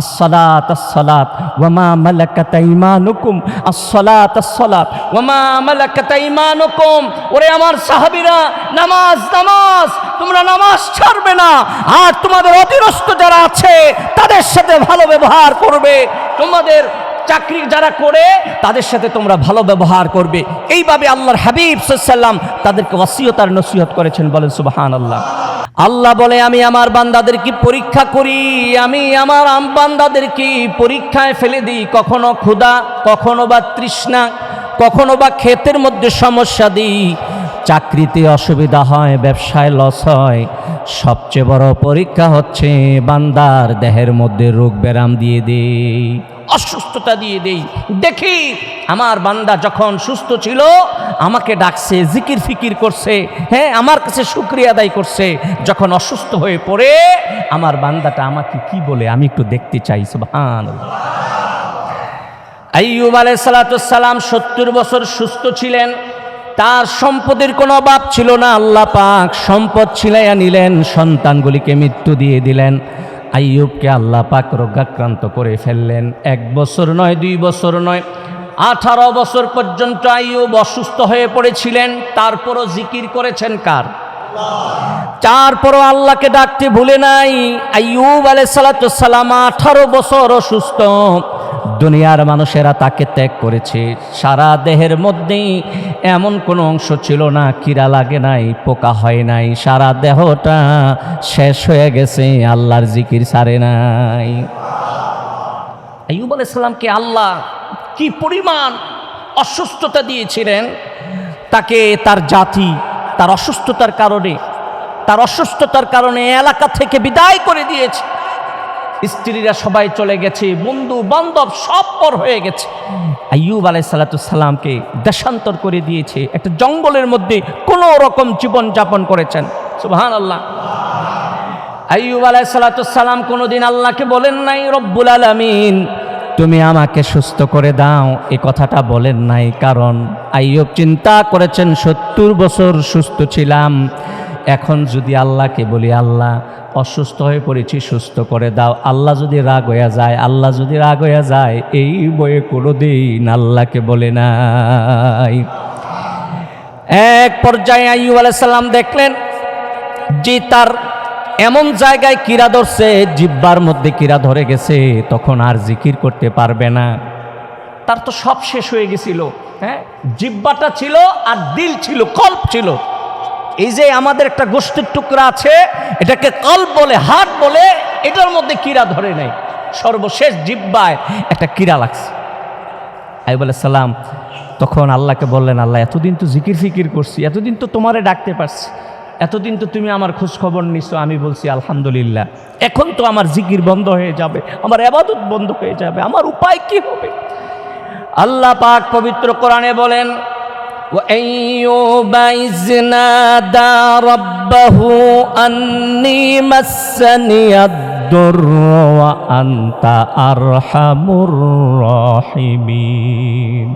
আসসালাত আসলাত ওমা মালাকাত ইমানুকুম আসলাত আসলাত ওমা মালাকাত ইমানুকুম ওরে আমার সাহাবীরা, নামাজ নামাজ, তোমরা নামাজ ছাড়বে না। আর তোমাদের অধীনস্থ যারা আছে, তাদের সাথে ভালো ব্যবহার করবে। তোমাদের চাকরি যারা করে, তাদের সাথে তোমরা ভালো ব্যবহার করবে। এইভাবে আল্লাহর হাবিব সাল্লাম তাদেরকে ওসিয়ত আর নসিহত করেছেন, বলেন সুবাহান আল্লাহ আল্লাহ বলে, আমি আমার বান্দাদেরকে পরীক্ষা করি, আমি আমার আম বান্দাদেরকে পরীক্ষায় ফেলে দিই। কখনো ক্ষুধা, কখনো বা তৃষ্ণা, কখনো বা ক্ষেতের মধ্যে সমস্যা দিই। চাকরিতে অসুবিধা হয়, ব্যবসায় লস হয়। সবচেয়ে বড় পরীক্ষা হচ্ছে বান্দার দেহের মধ্যে রোগ ব্যারাম দিয়ে দেই। অসুস্থতা দিয়ে দেই। দেখি, আমার বান্দা যখন সুস্থ ছিল, আমাকে ডাকছে, জিকির ফিকির করছে হ্যাঁ আমার কাছে শুক্রিয়া আদায় করছে। যখন অসুস্থ হয়ে পড়ে, আমার বান্দাটা আমাকে কি বলে, আমি একটু দেখতে চাই সুবহান আইয়ুব আলাই সালাতাম সত্তর বছর সুস্থ ছিলেন। তার সম্পদের কোনো অভাব ছিল না, আল্লাহ পাক সম্পদ ছিলাইয়া নিলেন, সন্তানগুলিকে মৃত্যু দিয়ে দিলেন। আইয়ুবকে আল্লাহ পাক রোগাক্রান্ত করে ফেললেন। এক বছর নয়, দুই বছর নয়, আঠারো বছর পর্যন্ত আইয়ুব অসুস্থ হয়ে পড়েছিলেন। তারপরও জিকির করেছেন কার? তারপরও আল্লাহকে ডাকতে ভুলে নাই। আইয়ুব আলাই সালাতাম আঠারো বছর অসুস্থ। দুনিয়ার মানুষেরা তাকে ত্যাগ করেছে। সারা দেহের মধ্যেই এমন কোনো অংশ ছিল না কিরা লাগে নাই, পোকা হয় নাই, সারা দেহটা শেষ হয়ে গেছে, আল্লাহর জিকির সারে নাই। আইয়ুব আলাইসাল্লামকে আল্লাহ কি পরিমাণ অসুস্থতা দিয়েছিলেন, তাকে তার জাতি, তার অসুস্থতার কারণে, তার অসুস্থতার কারণে এলাকা থেকে বিদায় করে দিয়েছে। স্ত্রীরা সবাই চলে গেছে, বন্ধু বান্ধব সব পর হয়ে গেছে। আইয়ুব আলাই সালাতামকে দেশান্তর করে দিয়েছে, একটা জঙ্গলের মধ্যে কোনো রকম জীবন যাপন করেছেন। সুবাহান আল্লাহ আইয়ুব আলাই সালাতাম কোনোদিন আল্লাহকে বলেন নাই, রব্বুল আলমিন, তুমি আমাকে সুস্থ করে দাও। এ কথাটা বলেন নাই, কারণ আইয়ুব চিন্তা করেছেন, সত্তর বছর সুস্থ ছিলাম। এখন যদি আল্লাহকে বলি, আল্লাহ, অসুস্থ হয়ে পড়েছি, সুস্থ করে দাও। আল্লাহ যদি রাগ হইয়া যায়, আল্লাহ যদি রাগ হইয়া যায়, এই বইয়ে কোনো দিন আল্লাহকে বলে নাই। এক পর্যায়ে আইয়ুব আলাইসাল্লাম দেখলেন যে তার এমন জায়গায় কিরা ধরছে, জিব্বার মধ্যে কিরা ধরে গেছে, তখন আর জিকির করতে পারবে না। তার তো সব শেষ হয়ে গেছিল হ্যাঁ? জিব্বাটা ছিল আর দিল ছিল, কল্প ছিল। এই যে আমাদের একটা গোষ্ঠীর টুকরা আছে, এটাকে কল্প বলে হাট বলে, এটার মধ্যে কিরা ধরে নেই। সর্বশেষ জিব্বায় একটা কিরা লাগছে। আই বলে সালাম, তখন আল্লাহকে বললেন, আল্লাহ, এতদিন তো জিকির ফিকির করছি, এতদিন তো তোমারে ডাকতে পারছি, এতদিন তো তুমি আমার খোঁজ খবর নিছো, আমি বলছি, আলহামদুলিল্লাহ, এখন তো আমার জিকির বন্ধ হয়ে যাবে, আমার আবাদত বন্ধ হয়ে যাবে, আমার উপায় কি হবে? আল্লাহ পাক পবিত্র কোরআনে বলেন وأيوب إذ نادى ربه أني مسني الضر وأنت أرحم الراحمين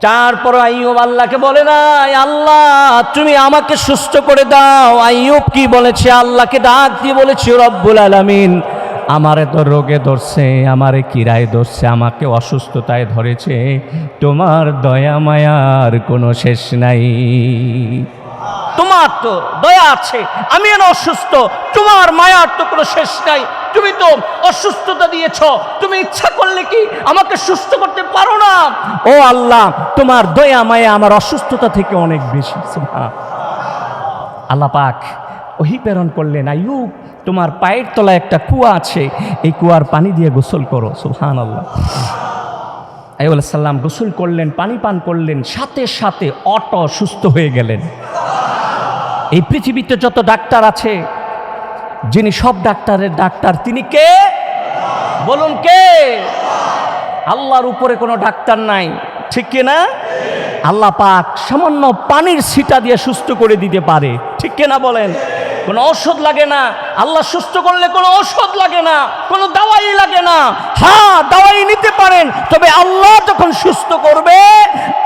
তারপর আইয়ুব আল্লাহকে বলে নাই আল্লাহ তুমি আমাকে সুস্থ করে দাও আইয়ুব কি বলেছে আল্লাহকে ডাক দিয়ে বলেছে রব্বুল আলামিন আমারে তো রোগে ধরছে আমারে কিরায় ধরছে আমাকে অসুস্থতায় ধরেছে তোমার দয়া মায়ার কোনো শেষ নাই। তোমার তো দয়া আছে আমি এন অসুস্থ তোমার মায়ার তো কোনো শেষ নাই। তুমি তো অসুস্থতা দিয়েছ তুমি ইচ্ছা করলে কি আমাকে সুস্থ করতে পারো না? ও আল্লাহ তোমার দয়া মায়া আমার অসুস্থতা থেকে অনেক বেশি। আল্লাহ পাক ওহি প্রেরণ করলেন আয়ুব তোমার পায়ের তলায় একটা কুয়া আছে, এই কুয়ার পানি দিয়ে গোসল করো। সুহান আল্লাহ আইব সাল্লাম গোসল করলেন, পানি পান করলেন, সাথে সাথে অট সুস্থ হয়ে গেলেন। এই পৃথিবীতে যত ডাক্তার আছে, যিনি সব ডাক্তারের ডাক্তার, তিনি কে? বলুন কে? আল্লাহর উপরে কোনো ডাক্তার নাই। ঠিক কিনা আল্লাহ পাক সামান্য পানির ছিটা দিয়ে সুস্থ করে দিতে পারে। ঠিক কিনা বলেন? কোনো ঔষধ লাগে না। আল্লাহ সুস্থ করলে কোনো ঔষধ লাগে না, কোনো দাওয়াই লাগে না। হ্যাঁ দাওয়াই নিতে পারেন, তবে আল্লাহ যখন সুস্থ করবে,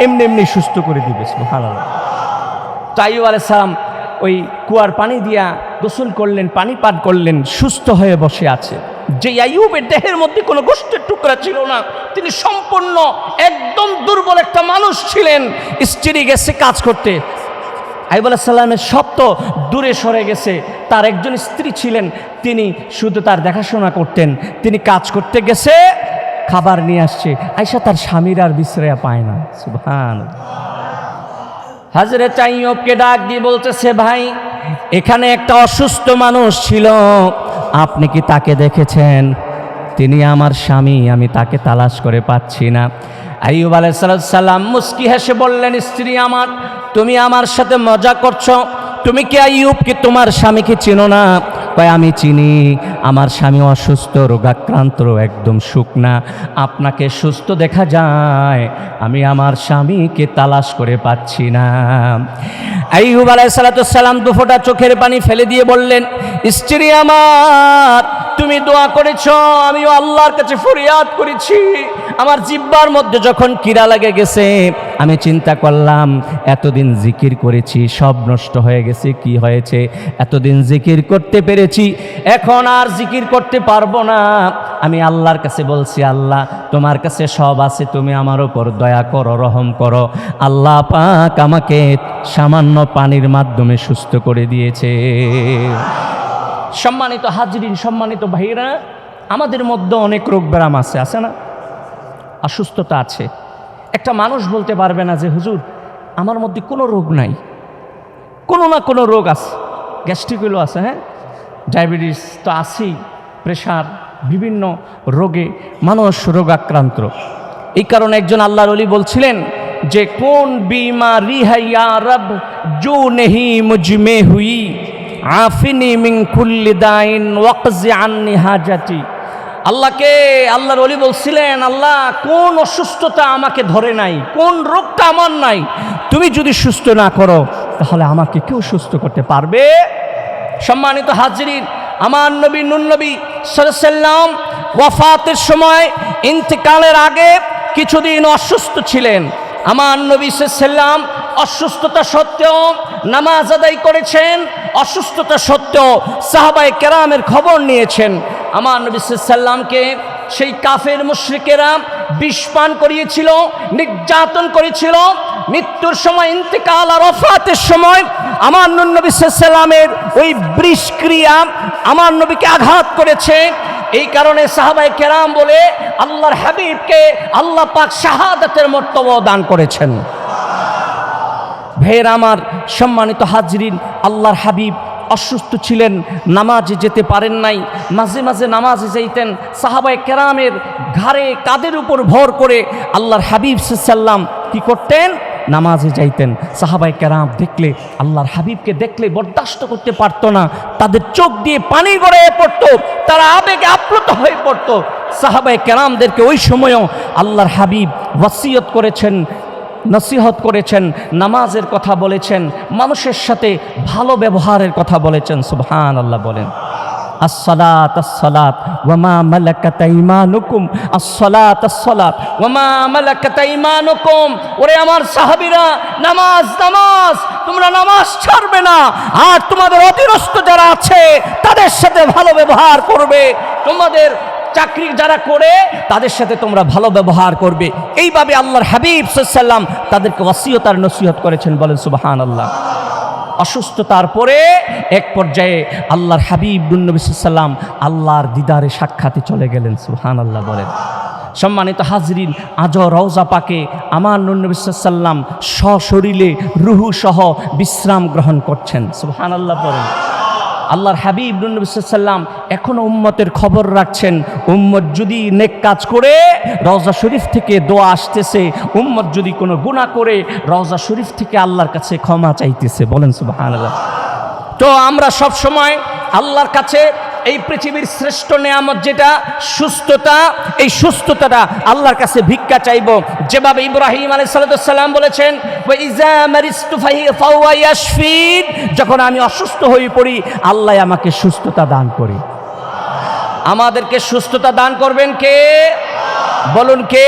এমনি এমনি সুস্থ করে দিবে, সুবহানাল্লাহ। আলাইসালাম ওই কুয়ার পানি দিয়া গোসল করলেন, পানি পান করলেন, সুস্থ হয়ে বসে আছে। যে আইয়ুবের দেহের মধ্যে কোনো গোষ্ঠের টুকরা ছিল না, তিনি সম্পূর্ণ, একদম দুর্বল একটা মানুষ ছিলেন। স্ত্রী গেছে কাজ করতে আইব সাল্লামের সব তো দূরে সরে গেছে। তার একজন স্ত্রী ছিলেন, তিনি শুধু তার দেখাশোনা করতেন। তিনি কাজ করতে গেছে, খাবার নিয়ে আসছে। আইসা তার স্বামীর আর বিশ্রয়া পায় না। সুভান হাজরে চাইয়বকে ডাক দিয়ে বলতেছে, ভাই, এখানে একটা অসুস্থ মানুষ ছিল। আপনি কি তাকে দেখেছেন? তিনি আমার স্বামী, আমি তাকে তালাশ করে পাচ্ছি না। আইয়ুব আলাইসাল্লাম মুস্কি হেসে বললেন, স্ত্রী আমার, তুমি আমার সাথে মজা করছ। তুমি কি আইয়ুব কি তোমার স্বামীকে চিনো না? কয় আমি চিনি। আমার স্বামী অসুস্থ, রোগাক্রান্ত, একদম শুকনা। আপনাকে সুস্থ দেখা যায়। আমি আমার স্বামীকে তালাশ করে পাচ্ছি না। আইয়ুব আলাইসালাম দুফোটা চোখের পানি ফেলে দিয়ে বললেন, স্ত্রী আমার, তুমি দোয়া করেছ, আমিও আল্লাহর কাছে ফরিয়াদ করেছি। আমার জিব্বার মধ্যে যখন কিরা লাগে গেছে, আমি চিন্তা করলাম, এতদিন জিকির করেছি, সব নষ্ট হয়ে গেছে, কি হয়েছে? এতদিন জিকির করতে পেরেছি এখন আর জিকির করতে পারব না। আমি আল্লাহর কাছে বলছি, আল্লাহ, তোমার কাছে সব আছে, তুমি আমার ওপর দয়া করো, রহম করো। আল্লাহ পাক আমাকে সামান্য পানির মাধ্যমে সুস্থ করে দিয়েছে। সম্মানিত হাজরিন, সম্মানিত ভাইরা আমাদের মধ্যে অনেক রোগ ব্যায়াম আছে আছে না? অসুস্থতা আছে। একটা মানুষ বলতে পারবে না যে, হুজুর, আমার মধ্যে কোনো রোগ নাই। কোনো না কোনো রোগ আছে। গ্যাস্ট্রিকগুলো আছে হ্যাঁ? ডায়াবেটিস তো আছেই প্রেশার বিভিন্ন রোগে, মানুষ রোগাক্রান্ত। এই কারণে একজন আল্লাহর অলি বলছিলেন যে, কোন বিমারি হাইয়া রব, জো নেহি মুজমে হুই, আফিনি মিং কুল্লি দাইন ওয়াকজি আন্নি হাজাতি। আল্লাহকে, আল্লাহর অলি বলছিলেন, আল্লাহ, কোন অসুস্থতা আমাকে ধরে নাই, কোন রোগটা আমার নাই, তুমি যদি সুস্থ না করো, তাহলে আমাকে কেউ সুস্থ করতে পারবে? সম্মানিত হাজিরিন, আমার নবী নুন নবী সাল্লাম ওয়াফাতের সময় ইন্তেকালের আগে কিছুদিন অসুস্থ ছিলেন। আমার নবী সাল্লাম অসুস্থতা সত্ত্বেও নামাজ আদায় করেছেন। অসুস্থতা সত্ত্বেও সাহাবাই কেরামের খবর নিয়েছেন। আমার নবী সাল্লামকে সেই কাফের মুশ্রিকেরা বিষ পান করিয়েছিল, নির্যাতন করেছিল। মৃত্যুর সময় ইন্তেকাল আর অফাতের সময় আমার নবী সাল্লামের ওই বৃষ্ক্রিয়া আমার নবীকে আঘাত করেছে। এই কারণে সাহাবাই কেরাম বলে আল্লাহর হাবিবকে আল্লাহ পাক শাহাদাতের মর্তব্য দান করেছেন। ভের আমার সম্মানিত হাজরিন, আল্লাহর হাবিব অসুস্থ ছিলেন, নামাজে যেতে পারেন নাই, মাঝে মাঝে নামাজে যাইতেন। সাহাবাই কেরামের ঘাড়ে কাদের উপর ভর করে আল্লাহর হাবিব সাল্লাম কি করতেন? নামাজে যাইতেন। সাহাবাই কেরাম দেখলে, আল্লাহর হাবিবকে দেখলে বরদাস্ত করতে পারতো না। তাদের চোখ দিয়ে পানি গড়িয়ে পড়তো, তারা আবেগে আপ্লুত হয়ে পড়তো। সাহাবাই কেরামদেরকে ওই সময়ও আল্লাহর হাবিব ওয়াসিয়ত করেছেন, নসিহত করেছেন, নামাজের কথা বলেছেন, মানুষের সাথে ভালো ব্যবহারের কথা বলেছেন। সুবহান আল্লাহ বলেন। আসসালাত আসসালাত। ওয়ামা মালাকাত ঈমানুকুম আসসালাত আসসালাত। ওরে আমার নামাজ নামাজ, তোমরা নামাজ ছাড়বে না। আর তোমাদের যারা আছে, তাদের সাথে ভালো ব্যবহার করবে। তোমাদের চাকরি যারা করে, তাদের সাথে তোমরা ভালো ব্যবহার করবে। এইভাবে আল্লাহর হাবিব সাল্লাম তাদেরকে ওয়াসিয়ত আর নসিহত করেছেন বলেন সুবাহান আল্লাহ অসুস্থতার পরে এক পর্যায়ে আল্লাহর হাবিব নবী সাল্লাম আল্লাহর দিদারে সাক্ষাতে চলে গেলেন সুহান আল্লাহ বলেন। সম্মানিত হাজরিন আজ রওজা পাকে আমার নবী সাল্লাম সশরীরে রুহু সহ বিশ্রাম গ্রহণ করছেন সুহান আল্লাহ বলেন। আল্লাহর হাবিব সাল্লাম এখনও উম্মতের খবর রাখছেন, উম্মত যদি নেক কাজ করে, রওজা শরীফ থেকে দোয়া আসতেছে, উম্মত যদি কোনো গুণা করে, রওজা শরীফ থেকে আল্লাহর কাছে ক্ষমা চাইতেছে। বলেন সুবাহ তো আমরা সব সময় আল্লাহর কাছে এই পৃথিবীর শ্রেষ্ঠ নেয়ামত যেটা, সুস্থতা, এই সুস্থতাটা আল্লাহর কাছে ভিক্ষা চাইব। যেভাবে ইব্রাহিম আলাই সাল্লাম বলেছেন যখন আমি অসুস্থ হয়ে পড়ি, আল্লাহ আমাকে সুস্থতা দান করে। আমাদেরকে সুস্থতা দান করবেন কে? বলুন কে?